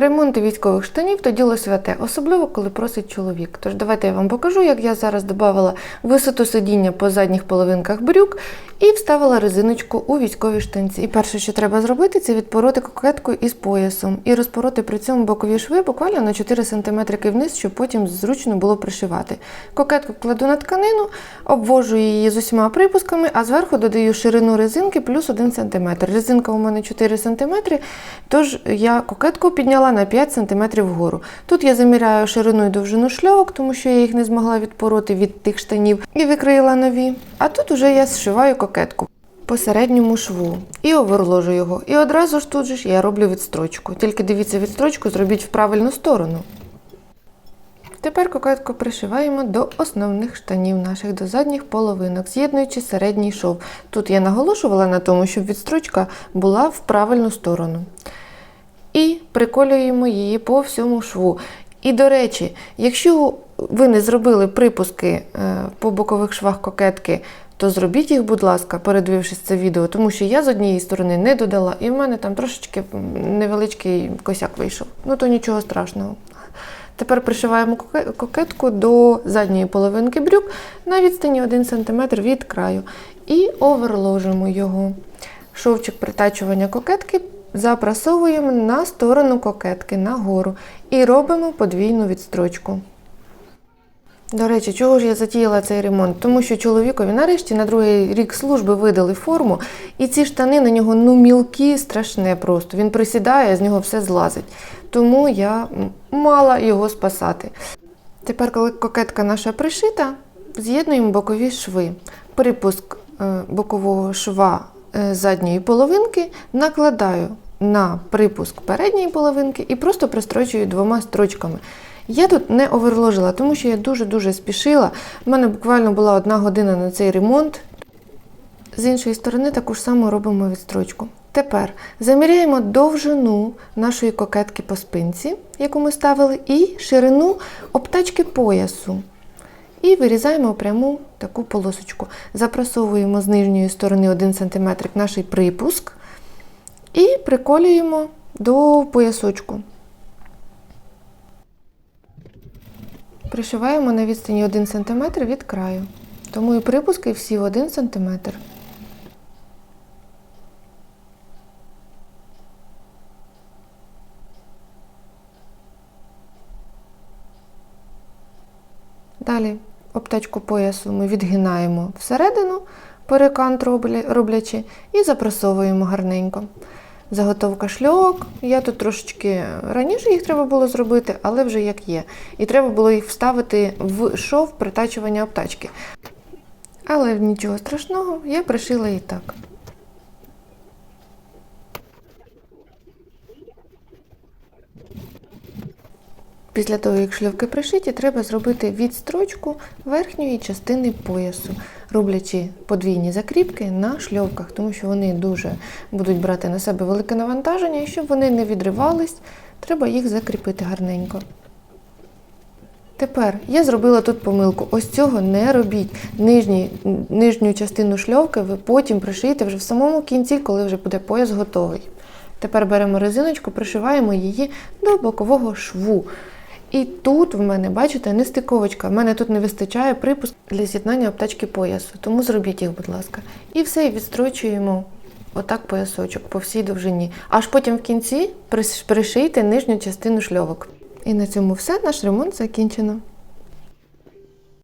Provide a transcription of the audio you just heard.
Ремонти військових штанів то діло святе, особливо коли просить чоловік. Тож давайте я вам покажу, як я зараз додавала висоту сидіння по задніх половинках брюк і вставила резиночку у військові штанці. І перше, що треба зробити, це відпороти кокетку із поясом і розпороти при цьому бокові шви буквально на 4 см вниз, щоб потім зручно було пришивати. Кокетку кладу на тканину, обвожу її з усіма припусками, а зверху додаю ширину резинки плюс 1 см. Резинка у мене 4 см, тож я кокетку підняла на 5 см вгору. Тут я заміряю ширину і довжину шльовок, тому що я їх не змогла відпороти від тих штанів і викроїла нові. А тут уже я зшиваю кокетку по середньому шву і оверложу його. І одразу ж тут же ж я роблю відстрочку. Тільки дивіться відстрочку, зробіть в правильну сторону. Тепер кокетку пришиваємо до основних штанів наших, до задніх половинок, з'єднуючи середній шов. Тут я наголошувала на тому, щоб відстрочка була в правильну сторону. І приколюємо її по всьому шву. І, до речі, якщо ви не зробили припуски е, по бокових швах кокетки, то зробіть їх, будь ласка, передивившись це відео, тому що я з однієї сторони не додала, і в мене там трошечки невеличкий косяк вийшов. Ну то нічого страшного. Тепер пришиваємо кокетку до задньої половинки брюк на відстані 1 см від краю і оверложимо його. Шовчик притачування кокетки запрасовуємо на сторону кокетки нагору і робимо подвійну відстрочку. До речі, чого ж я затіяла цей ремонт? Тому що чоловікові нарешті на другий рік служби видали форму, і ці штани на нього ну мілкі, страшне просто. Він присідає, з нього все злазить. Тому я мала його спасати. Тепер, коли кокетка наша пришита, з'єднуємо бокові шви. Припуск е, бокового шва е, задньої половинки накладаю на припуск передньої половинки і просто пристрочую двома строчками. Я тут не оверложила, тому що я дуже-дуже спішила. У мене буквально була одна година на цей ремонт. З іншої сторони таку ж саму робимо відстрочку. Тепер заміряємо довжину нашої кокетки по спинці, яку ми ставили, і ширину обтачки поясу. І вирізаємо пряму таку полосочку. Запрасовуємо з нижньої сторони 1 см наш припуск і приколюємо до поясочку. Пришиваємо на відстані 1 см від краю. Тому і припуски всі в 1 см. Далі обтачку поясу ми відгинаємо всередину, перекант роблячи, і запрасовуємо гарненько. Заготовка шльок. Я тут трошечки раніше їх треба було зробити, але вже як є. І треба було їх вставити в шов притачування обтачки. Але нічого страшного, я пришила і так. Після того, як шльовки пришиті, треба зробити відстрочку верхньої частини поясу, роблячи подвійні закріпки на шльовках, тому що вони дуже будуть брати на себе велике навантаження, і щоб вони не відривались, треба їх закріпити гарненько. Тепер я зробила тут помилку. Ось цього не робіть. Нижній, нижню частину шльовки ви потім пришиєте вже в самому кінці, коли вже буде пояс готовий. Тепер беремо резиночку, пришиваємо її до бокового шву. І тут в мене, бачите, нестиковочка. В мене тут не вистачає припуск для з'єднання обтачки поясу, тому зробіть їх, будь ласка. І все, і відстрочуємо отак поясочок по всій довжині. Аж потім в кінці пришийте нижню частину шльовок. І на цьому все, наш ремонт закінчено.